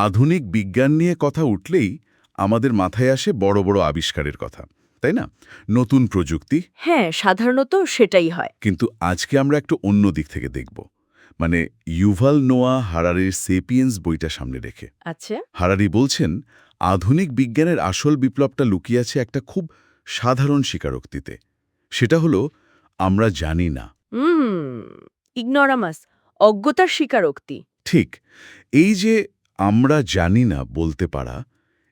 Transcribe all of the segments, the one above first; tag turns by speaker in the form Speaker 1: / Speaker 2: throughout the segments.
Speaker 1: আধুনিক বিজ্ঞান নিয়ে কথা উঠলেই আমাদের মাথায় আসে বড় বড় আবিষ্কারের কথা তাই না? নতুন প্রযুক্তি।
Speaker 2: হ্যাঁ সাধারণত সেটাই হয়।
Speaker 1: কিন্তু আজকে আমরা একটু অন্য দিক থেকে দেখব। মানে ইউভাল নোয়া হারারির সেপিয়েন্স বইটা সামনে রেখে।
Speaker 2: আচ্ছা।
Speaker 1: হারারি বলছেন আধুনিক বিজ্ঞানের আসল বিপ্লবটা লুকিয়ে আছে একটা খুব সাধারণ স্বীকারোক্তিতে। সেটা হলো আমরা জানি না।
Speaker 2: হুম ইগনোরামাস অজ্ঞতার স্বীকারোক্তি।
Speaker 1: ঠিক এই যে আমরা জানি না বলতে পারা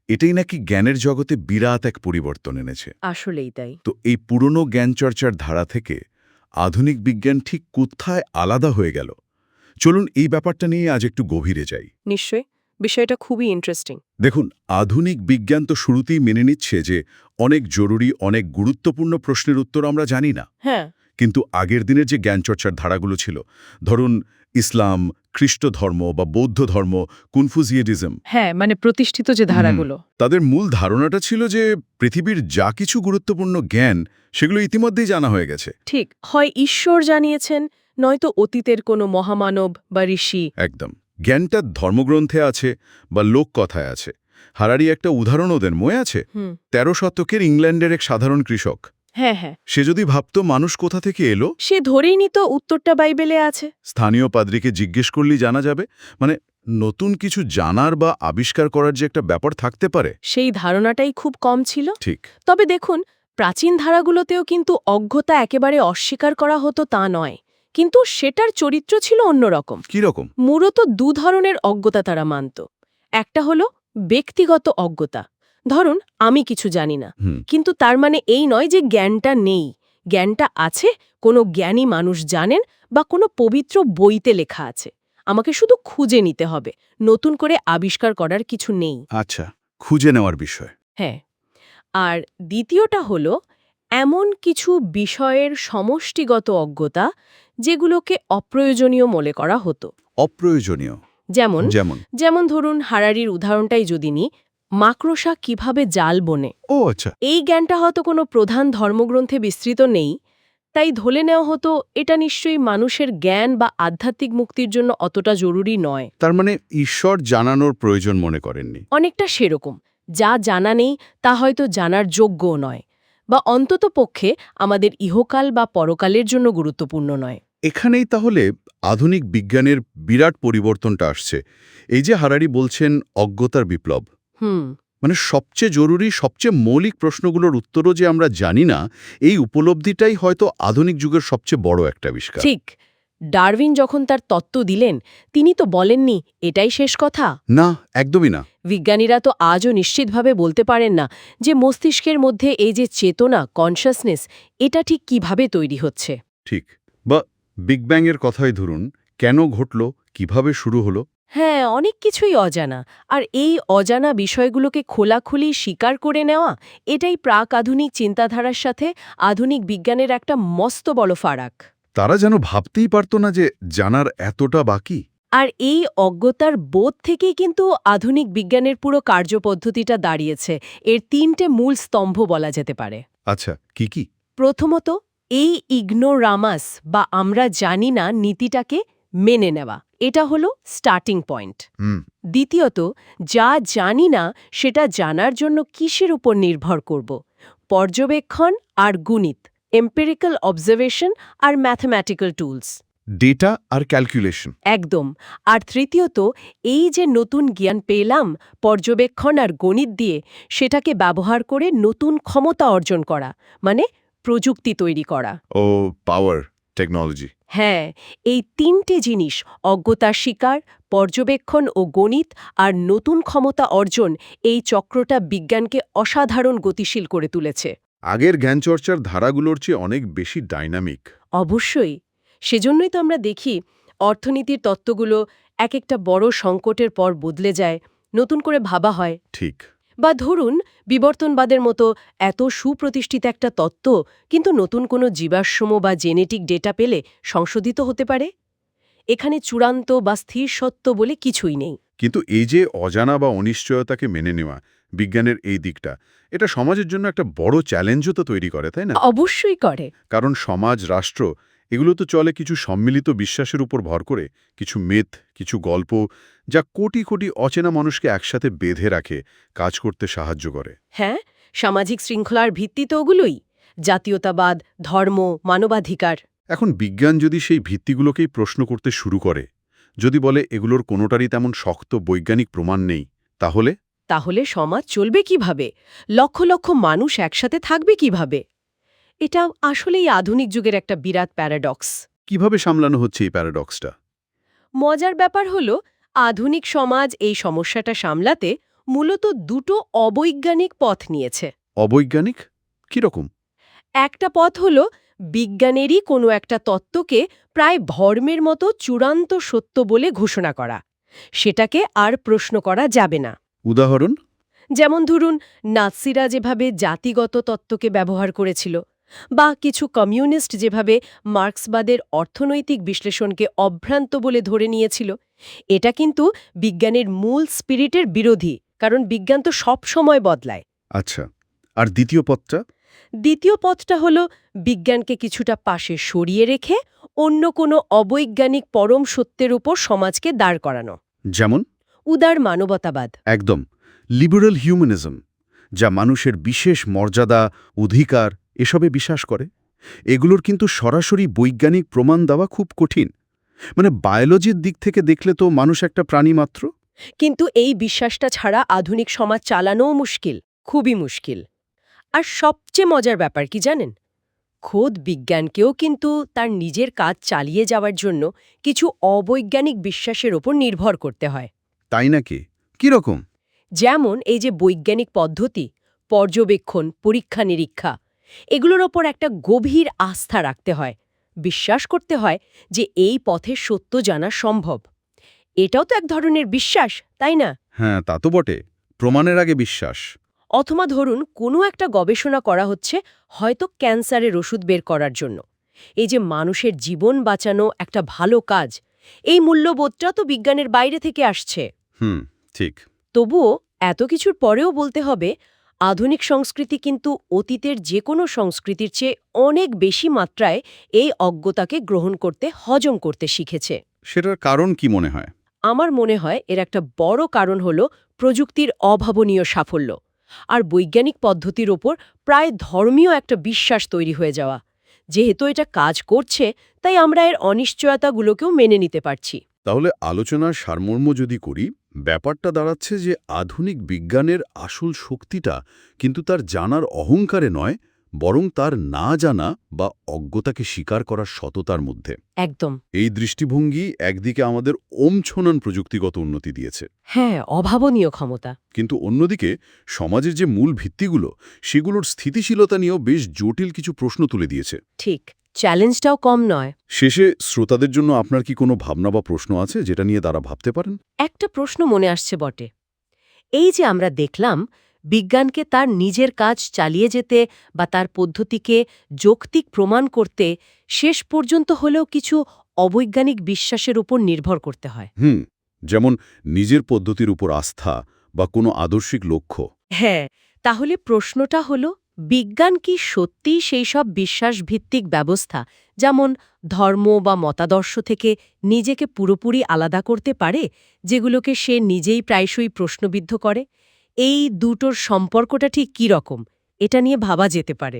Speaker 1: এটাই নাকি জ্ঞানের জগতে বিরাট এক পরিবর্তন এনেছে।
Speaker 2: আসলেই তাই।
Speaker 1: তো এই পুরনো জ্ঞানচর্চার ধারা থেকে আধুনিক বিজ্ঞান ঠিক কোথায় আলাদা হয়ে গেল? চলুন এই ব্যাপারটা নিয়ে আজ একটু গভীরে যাই।
Speaker 2: নিশ্চয়ই বিষয়টা খুবই ইন্টারেস্টিং
Speaker 1: দেখুন আধুনিক বিজ্ঞান তো শুরুতেই মেনে নিচ্ছে যে অনেক জরুরি অনেক গুরুত্বপূর্ণ প্রশ্নের উত্তর আমরা জানি না।
Speaker 2: হ্যাঁ।
Speaker 1: কিন্তু আগের দিনের যে জ্ঞানচর্চার ধারাগুলো ছিল ধরুন ইসলাম খ্রিস্ট ধর্ম বা বৌদ্ধ ধর্ম কুনফুজিয়েডিজম
Speaker 2: হ্যাঁ মানে প্রতিষ্ঠিত যে ধারাগুলো।
Speaker 1: তাদের মূল ধারণাটা ছিল যে পৃথিবীর যা কিছু গুরুত্বপূর্ণ জ্ঞান সেগুলো ইতিমধ্যেই জানা হয়ে গেছে।
Speaker 2: ঠিক হয় ঈশ্বর জানিয়েছেন নয়তো অতীতের কোনো মহামানব বা ঋষি।
Speaker 1: একদম। জ্ঞানটা ধর্মগ্রন্থে আছে বা লোককথায় আছে। হারারি একটা উদাহরণও দেন মনে আছে? তেরো শতকের ইংল্যান্ডের এক সাধারণ কৃষক।
Speaker 2: হ্যাঁ হ্যাঁ।
Speaker 1: সে যদি ভাবত মানুষ কোথা থেকে এলো?
Speaker 2: সে ধরেই নিত উত্তরটা বাইবেলে আছে।
Speaker 1: স্থানীয় পাদ্রীকে জিজ্ঞেস করলেই জানা যাবে। মানে নতুন কিছু জানার বা আবিষ্কার করার যে একটা ব্যাপার থাকতে পারে।
Speaker 2: সেই ধারণাটাই খুব কম ছিল।
Speaker 1: ঠিক।
Speaker 2: তবে দেখুন প্রাচীন ধারাগুলোতেও কিন্তু অজ্ঞতা একেবারে অস্বীকার করা হতো তা নয়। কিন্তু সেটার চরিত্র ছিল অন্যরকম
Speaker 1: কীরকম
Speaker 2: মূলত দু ধরনের অজ্ঞতা তারা মানত। একটা হলো ব্যক্তিগত অজ্ঞতা। ধরুন আমি কিছু জানি না। কিন্তু তার মানে এই নয় যে জ্ঞানটা নেই। জ্ঞানটা আছে কোনো জ্ঞানী মানুষ জানেন বা কোনো পবিত্র বইতে লেখা আছে। আমাকে শুধু খুঁজে নিতে হবে। নতুন করে আবিষ্কার করার কিছু নেই।
Speaker 1: আচ্ছা খুঁজে নেওয়ার বিষয়।
Speaker 2: হ্যাঁ। আর দ্বিতীয়টা হলো এমন কিছু বিষয়ের সমষ্টিগত অজ্ঞতা যেগুলোকে অপ্রয়োজনীয় মনে করা হতো।
Speaker 1: অপ্রয়োজনীয়।
Speaker 2: যেমন
Speaker 1: যেমন?
Speaker 2: যেমন ধরুন হারারির উদাহরণটাই যদি নিই মাকড়সা কীভাবে জাল বনে?
Speaker 1: ও আচ্ছা।
Speaker 2: এই জ্ঞানটা হয়তো কোনো প্রধান ধর্মগ্রন্থে বিস্তৃত নেই তাই ধরে নেওয়া হতো এটা নিশ্চয়ই মানুষের জ্ঞান বা আধ্যাত্মিক মুক্তির জন্য অতটা জরুরি নয়।
Speaker 1: তার মানে ঈশ্বর জানানোর প্রয়োজন মনে করেননি?
Speaker 2: অনেকটা সেরকম। যা জানা নেই তা হয়তো জানার যোগ্যও নয় বা অন্তত পক্ষে আমাদের ইহকাল বা পরকালের জন্য গুরুত্বপূর্ণ নয়।
Speaker 1: এখানেই তাহলে আধুনিক বিজ্ঞানের বিরাট পরিবর্তনটা আসছে। এই যে হারারি বলছেন অজ্ঞতার বিপ্লব।
Speaker 2: হুম।
Speaker 1: মানে সবচেয়ে জরুরি সবচেয়ে মৌলিক প্রশ্নগুলোর উত্তরও যে আমরা জানি না এই উপলব্ধিটাই হয়তো আধুনিক যুগের সবচেয়ে বড় একটা আবিষ্কার।
Speaker 2: ঠিক। ডারউইন যখন তার তত্ত্ব দিলেন তিনি তো বলেননি এটাই শেষ কথা?
Speaker 1: না একদমই না।
Speaker 2: বিজ্ঞানীরা তো আজও নিশ্চিতভাবে বলতে পারেন না যে মস্তিষ্কের মধ্যে এই যে চেতনা কনশাসনেস এটা ঠিক কীভাবে তৈরি হচ্ছে।
Speaker 1: ঠিক। বা বিগ ব্যাংয়ের কথাই ধরুন কেন ঘটল কীভাবে শুরু হলো?
Speaker 2: হ্যাঁ অনেক কিছুই অজানা। আর এই অজানা বিষয়গুলোকে খোলাখুলি স্বীকার করে নেওয়া এটাই প্রাক আধুনিক চিন্তাধারার সাথে আধুনিক বিজ্ঞানের একটা মস্ত বড় ফারাক।
Speaker 1: তারা যেন ভাবতেই পারত না যে জানার এতটা বাকি।
Speaker 2: আর এই অজ্ঞতার বোধ থেকেই কিন্তু আধুনিক বিজ্ঞানের পুরো কার্যপদ্ধতিটা দাঁড়িয়েছে। এর তিনটে মূল স্তম্ভ বলা যেতে পারে।
Speaker 1: আচ্ছা কি কি?
Speaker 2: প্রথমত এই ইগনোরামাস বা আমরা জানি না নীতিটাকে মেনে নেওয়া। এটা হলো স্টার্টিং পয়েন্ট দ্বিতীয়ত যা জানি না সেটা জানার জন্য কিসের উপর নির্ভর করব? পর্যবেক্ষণ আর গুণিত এম্পেরিক্যাল অবজারভেশন আর ম্যাথমেটিক্যাল টুলস
Speaker 1: ডেটা আর ক্যালকুলেশন
Speaker 2: একদম। আর তৃতীয়ত এই যে নতুন জ্ঞান পেলাম পর্যবেক্ষণ আর গণিত দিয়ে সেটাকে ব্যবহার করে নতুন ক্ষমতা অর্জন করা মানে প্রযুক্তি তৈরি করা।
Speaker 1: ও পাওয়ার টেকনোলজি
Speaker 2: হ্যাঁ এই তিনটে জিনিস অজ্ঞতার শিকার পর্যবেক্ষণ ও গণিত আর নতুন ক্ষমতা অর্জন এই চক্রটা বিজ্ঞানকে অসাধারণ গতিশীল করে তুলেছে।
Speaker 1: আগের জ্ঞানচর্চার ধারাগুলোর চেয়ে অনেক বেশি ডাইনামিক।
Speaker 2: অবশ্যই। সেজন্যই তো আমরা দেখি অর্থনীতির তত্ত্বগুলো এক একটা বড় সংকটের পর বদলে যায় নতুন করে ভাবা হয়।
Speaker 1: ঠিক।
Speaker 2: বা ধরুন বিবর্তনবাদের মতো এত সুপ্রতিষ্ঠিত একটা তত্ত্ব কিন্তু নতুন কোনো জীবাশ্ম বা জেনেটিক ডেটা পেলে সংশোধিত হতে পারে? এখানে চূড়ান্ত বা স্থির সত্য বলে কিছুই নেই।
Speaker 1: কিন্তু এই যে অজানা বা অনিশ্চয়তাকে মেনে নেওয়া বিজ্ঞানের এই দিকটা এটা সমাজের জন্য একটা বড় চ্যালেঞ্জও তো তৈরি করে তাই না?
Speaker 2: অবশ্যই করে।
Speaker 1: কারণ সমাজ রাষ্ট্র এগুলো তো চলে কিছু সম্মিলিত বিশ্বাসের উপর ভর করে কিছু মেথ কিছু গল্প যা কোটি কোটি অচেনা মানুষকে একসাথে বেঁধে রাখে কাজ করতে সাহায্য করে।
Speaker 2: হ্যাঁ সামাজিক শৃঙ্খলার ভিত্তি তো ওগুলোই জাতীয়তাবাদ ধর্ম মানবাধিকার।
Speaker 1: এখন বিজ্ঞান যদি সেই ভিত্তিগুলোকেই প্রশ্ন করতে শুরু করে যদি বলে এগুলোর কোনোটারই তেমন শক্ত বৈজ্ঞানিক প্রমাণ নেই তাহলে?
Speaker 2: তাহলে সমাজ চলবে কীভাবে? লক্ষ লক্ষ মানুষ একসাথে থাকবে কীভাবে? এটা আসলেই আধুনিক যুগের একটা বিরাট প্যারাডক্স।
Speaker 1: কীভাবে সামলানো হচ্ছে এই প্যারাডক্সটা?
Speaker 2: মজার ব্যাপার হলো আধুনিক সমাজ এই সমস্যাটা সামলাতে মূলত দুটো অবৈজ্ঞানিক পথ নিয়েছে।
Speaker 1: অবৈজ্ঞানিক? কীরকম?
Speaker 2: একটা পথ হল বিজ্ঞানেরই কোনো একটা তত্ত্বকে প্রায় ধর্মের মতো চূড়ান্ত সত্য বলে ঘোষণা করা। সেটাকে আর প্রশ্ন করা যাবে না।
Speaker 1: উদাহরণ?
Speaker 2: যেমন ধরুন নাৎসিরা যেভাবে জাতিগত তত্ত্বকে ব্যবহার করেছিল বা কিছু কমিউনিস্ট যেভাবে মার্ক্সবাদের অর্থনৈতিক বিশ্লেষণকে অভ্রান্ত বলে ধরে নিয়েছিল এটা কিন্তু বিজ্ঞানের মূল স্পিরিটের বিরোধী কারণ বিজ্ঞান তো সব সময় বদলায়।
Speaker 1: আচ্ছা আর দ্বিতীয় পথটা?
Speaker 2: দ্বিতীয় পথটা হল বিজ্ঞানকে কিছুটা পাশে সরিয়ে রেখে অন্য কোনো অবৈজ্ঞানিক পরম সত্যের উপর সমাজকে দাঁড় করানো।
Speaker 1: যেমন?
Speaker 2: উদার মানবতাবাদ।
Speaker 1: একদম লিবারেল হিউম্যানিজম যা মানুষের বিশেষ মর্যাদা অধিকার এসবে বিশ্বাস করে? এগুলোর কিন্তু সরাসরি বৈজ্ঞানিক প্রমাণ দেওয়া খুব কঠিন। মানে বায়োলজির দিক থেকে দেখলে তো মানুষ একটা প্রাণী মাত্র।
Speaker 2: কিন্তু এই বিশ্বাসটা ছাড়া আধুনিক সমাজ চালানোও মুশকিল খুবই মুশকিল। আর সবচেয়ে মজার ব্যাপার কি জানেন? খোদ বিজ্ঞানকেও কিন্তু তার নিজের কাজ চালিয়ে যাওয়ার জন্য কিছু অবৈজ্ঞানিক বিশ্বাসের ওপর নির্ভর করতে হয়।
Speaker 1: তাই নাকি? কীরকম
Speaker 2: যেমন এই যে বৈজ্ঞানিক পদ্ধতি পর্যবেক্ষণ পরীক্ষা নিরীক্ষা এগুলোর ওপর একটা গভীর আস্থা রাখতে হয় বিশ্বাস করতে হয় যে এই পথে সত্য জানা সম্ভব। এটাও তো এক ধরনের বিশ্বাস তাই না?
Speaker 1: হ্যাঁ তা তো বটে। প্রমাণের আগে বিশ্বাস।
Speaker 2: অথবা ধরুন কোনো একটা গবেষণা করা হচ্ছে হয়তো ক্যান্সারের ওষুধ বের করার জন্য। এই যে মানুষের জীবন বাঁচানো একটা ভালো কাজ এই মূল্যবোধটা তো বিজ্ঞানের বাইরে থেকে আসছে।
Speaker 1: হুম ঠিক।
Speaker 2: তবুও এত কিছুর পরেও বলতে হবে আধুনিক সংস্কৃতি কিন্তু অতীতের যে কোনো সংস্কৃতির চেয়ে অনেক বেশি মাত্রায় এই অজ্ঞতাকে গ্রহণ করতে হজম করতে শিখেছে।
Speaker 1: সেটার কারণ কি মনে হয়?
Speaker 2: আমার মনে হয় এর একটা বড় কারণ হল প্রযুক্তির অভাবনীয় সাফল্য। আর বৈজ্ঞানিক পদ্ধতির ওপর প্রায় ধর্মীয় একটা বিশ্বাস তৈরি হয়ে যাওয়া। যেহেতু এটা কাজ করছে তাই আমরা এর অনিশ্চয়তাগুলোকেও মেনে নিতে পারছি।
Speaker 1: তাহলে আলোচনার সারমর্ম যদি করি ব্যাপারটা দাঁড়াচ্ছে যে আধুনিক বিজ্ঞানের আসল শক্তিটা কিন্তু তার জানার অহংকারে নয় বরং তার না জানা বা অজ্ঞতাকে স্বীকার করার সততার মধ্যে।
Speaker 2: একদম।
Speaker 1: এই দৃষ্টিভঙ্গি একদিকে আমাদের ওমছনন প্রযুক্তিগত উন্নতি দিয়েছে।
Speaker 2: হ্যাঁ অভাবনীয় ক্ষমতা।
Speaker 1: কিন্তু অন্যদিকে সমাজের যে মূল ভিত্তিগুলো সেগুলোর স্থিতিশীলতা নিয়েও বেশ জটিল কিছু প্রশ্ন তুলে দিয়েছে।
Speaker 2: ঠিক। চ্যালেঞ্জটাও কম নয়।
Speaker 1: শেষে শ্রোতাদের জন্য আপনার কি কোনো ভাবনা বা প্রশ্ন আছে যেটা নিয়ে তারা ভাবতে পারেন?
Speaker 2: একটা প্রশ্ন মনে আসছে বটে। এই যে আমরা দেখলাম বিজ্ঞানকে তার নিজের কাজ চালিয়ে যেতে বা তার পদ্ধতিকে যৌক্তিক প্রমাণ করতে শেষ পর্যন্ত হলেও কিছু অবৈজ্ঞানিক বিশ্বাসের উপর নির্ভর করতে হয়।
Speaker 1: হুম যেমন নিজের পদ্ধতির উপর আস্থা বা কোনো আদর্শিক লক্ষ্য।
Speaker 2: হ্যাঁ তাহলে প্রশ্নটা হল বিজ্ঞান কি সত্যি সেই সব বিশ্বাসভিত্তিক ব্যবস্থা, যেমন ধর্ম বা মতাদর্শ থেকে নিজেকে পুরোপুরি আলাদা করতে পারে, যেগুলোকে সে নিজেই প্রায়শই প্রশ্নবিদ্ধ করে? এই দুটোর সম্পর্কটা ঠিক কী রকম? এটা নিয়ে ভাবা যেতে পারে।